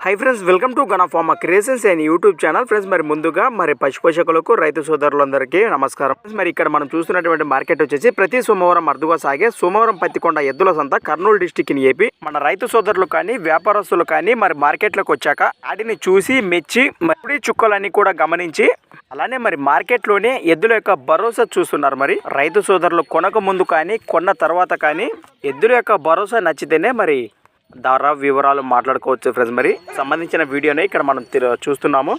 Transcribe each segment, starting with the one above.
High friends welcome to గణఫార్మా creations and YouTube channel friends మరి ముందుగా మరి పశు పోషకులకు రైతు సోదరులందరికీ నమస్కారం. మరి ఇక్కడ మనం చూస్తున్నటువంటి మార్కెట్ వచ్చేసి ప్రతి సోమవారం అరుదుగా సాగే సోమవారం పత్తికొండ ఎద్దుల సంత కర్నూలు డిస్టిక్ని ఏపీ. మన రైతు సోదరులు కానీ వ్యాపారస్తులు కానీ మరి మార్కెట్లోకి వచ్చాక వాటిని చూసి మెచ్చి మరి చుక్కలన్నీ కూడా గమనించి అలానే మరి మార్కెట్లోనే ఎద్దుల యొక్క భరోసా చూస్తున్నారు మరి. రైతు సోదరులు కొనక ముందు కానీ కొన్న తర్వాత కానీ ఎద్దుల యొక్క భరోసా నచ్చితేనే మరి ధర వివరాలు మాట్లాడుకోవచ్చు ఫ్రెండ్స్. మరి సంబంధించిన వీడియోనే ఇక్కడ మనం తిర- చూస్తున్నాము.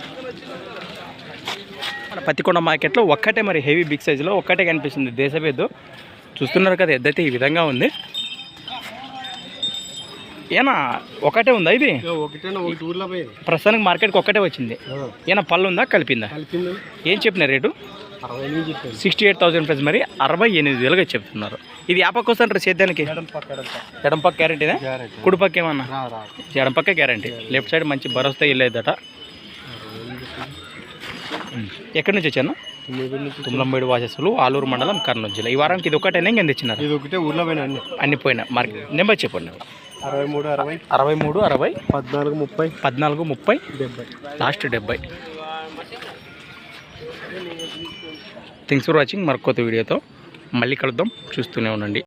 మన పత్తికొండ మార్కెట్లో ఒక్కటే మరి హెవీ బిగ్ సైజులో ఒక్కటే కనిపిస్తుంది. దేశభేద్దు చూస్తున్నారు కదా ఎద్దైతే ఈ విధంగా ఉంది. ఏనా ఒకటే ఉందా ఇది? ప్రస్తుతానికి మార్కెట్కి ఒక్కటే వచ్చింది. ఏనా పళ్ళు ఉందా కలిపిందా? ఏం చెప్పిన rate? Sixty eight thousand price మరి అరవై ఎనిమిది వేలుగా చెప్తున్నారు. ఇది యాపక్క వస్తాను సేద్యానికి ఎడం పక్క ఎడం పక్క. ఎడం పక్క గ్యారంటీనా గ్యారెంటీ కుడి పక్క ఏమన్నా? రా రా. ఎడం పక్క గ్యారంటీ లెఫ్ట్ సైడ్ మంచి భరోసా వెళ్ళేదట ఎక్కడి నుంచి వచ్చాను తుమ్లంబేడు వాసస్సులు ఆలూరు మండలం కర్నూలు జిల్లా. ఈ వారానికి ఇది ఒకటేనా ఇంకా తెచ్చినారు ఇది ఒకటే ఊర్లో పోయినా అన్ని. అన్ని పోయినా. మార్కెట్ నెంబర్ చెప్పండి. అరవై మూడు అరవై. అరవై మూడు అరవై. పద్నాలుగు ముప్పై. పద్నాలుగు ముప్పై. డెబ్బై. లాస్ట్ డెబ్బై. థింగ్స్ ఫర్ వాచింగ్ మరొక వీడియోతో మళ్ళీ కలుద్దాం. చూస్తూనే ఉండండి.